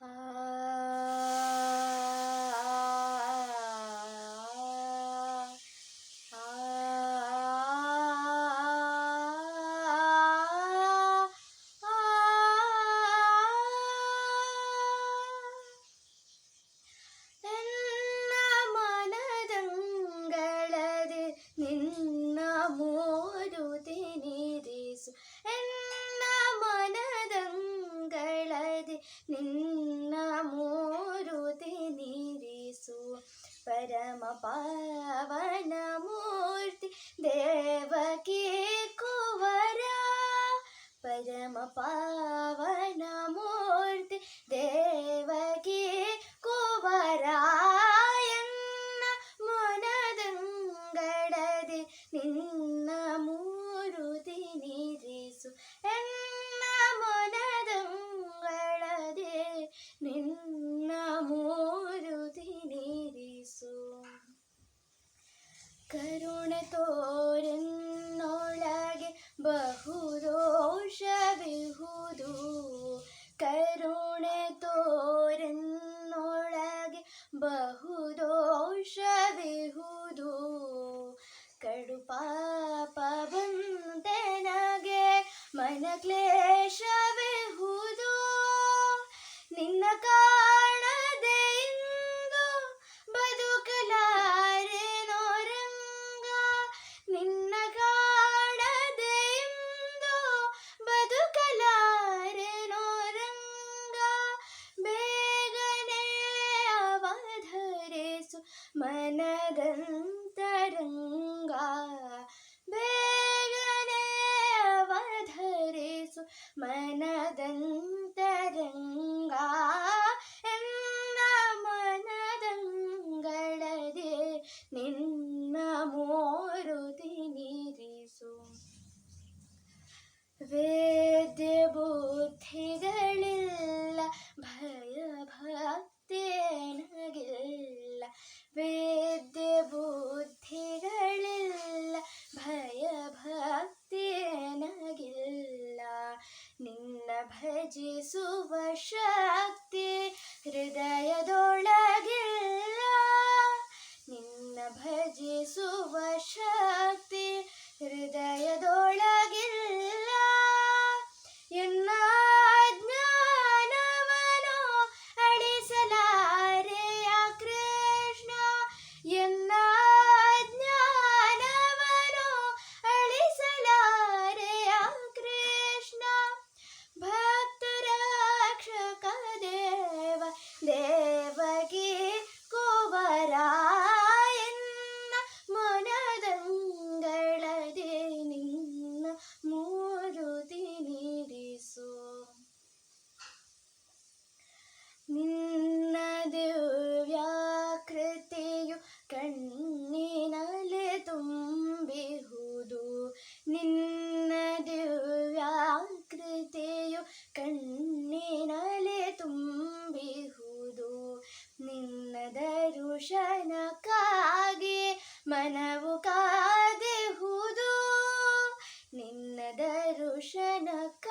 ನನ್ನ परम पावन मूर्ति देव के कुवरा परम पावन ತೋರೆನ್ನೊಳಗೆ ಬಹುದೋಷವಿಹುದು. ಕರುಣೆ ತೋರೆನ್ನೊಳಗೆ ಬಹುದೋಷವಿಹುದು. ಕಡು ಪಾಪ ಬಂದೆನಗೆ ಮನ ಕ್ಲೇಶವಿಹುದು ನಿನ್ನ ಕಾಣದೆ ಮನಗಂತರಂಗ ಬೇಗನೆ ಅವಧರಿಸು ಮನದಂತರಂಗ ಎನ್ನ ಮನದಂಗಳದೆ ನಿನ್ನ ಮೋರುತಿ ನೀರಿಸು ವೇದ್ಯ ಬುದ್ಧಿಗಳಿಲ್ಲ ಭಯ 结束。ದರುಶನಕ್ಕಾಗಿ